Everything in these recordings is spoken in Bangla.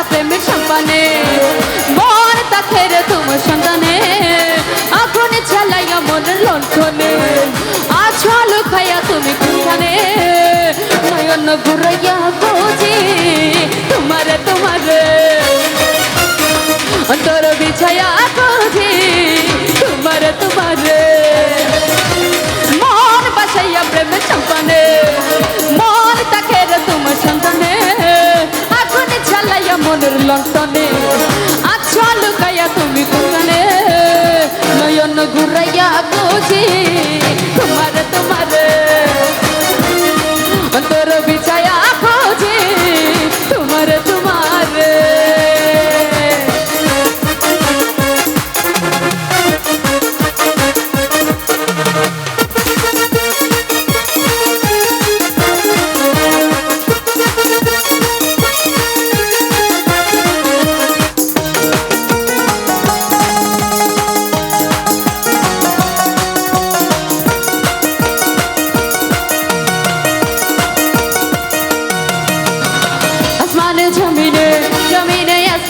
চম্পানে বর তাখের তোমার সন্তানে। আগুন ছালাইয়া মনের লণ্ঠনে। আছল খাইয়া তুমি কোনখানে? নয়ন ঘুরাইয়া বুঝি তোমারে তোমারে। অন্তর বিছায়া মনের লন্টনে আচ্ছা লুকাইয়া তুমি কোনখানে নয়ন ঘুরাইয়া বুঝি।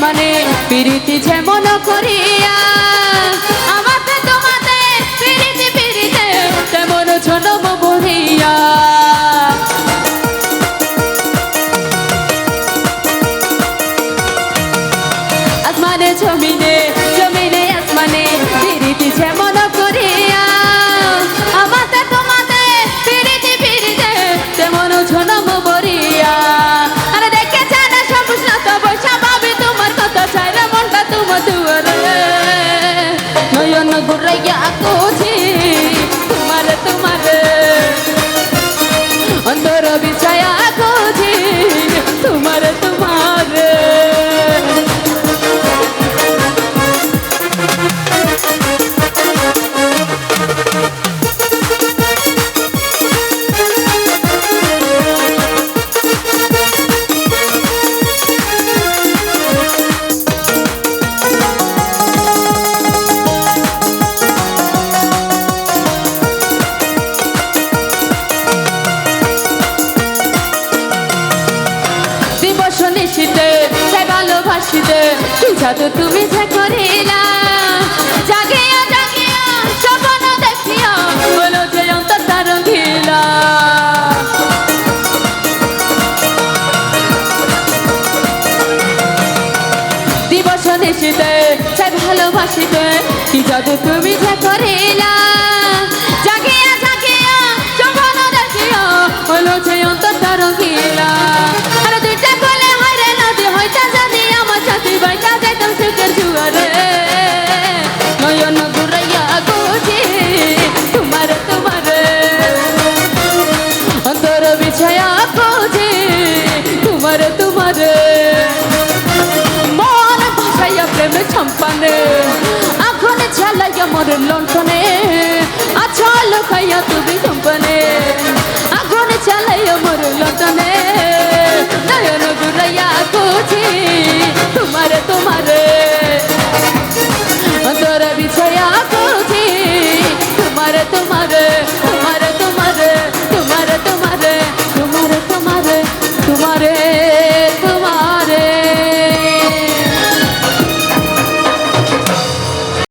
আসমানে পিরিতি যেমন করিয়া। আমাতে তোমাতে পিরিতি পিরিতে তেমন জনম বহিয়া। আসমানে জমিনে ভালোবাসিতে জাদু তুমি যে করিলা। জাগিয়া জাগিয়া স্বপ্ন দেখিয়া হলো যে অন্তরটা রঙিলা দিবস নিশিতে সে ভালোবাসিতে। কি জাদু তুমি যে করিলা? চালাইয়া মরে লণ্ঠনে। আছল খাইয়া তুমি কোম্পানে। আগুন চালাই আমার লণ্ঠনে। নয়ন ঘুরাইয়া কুছি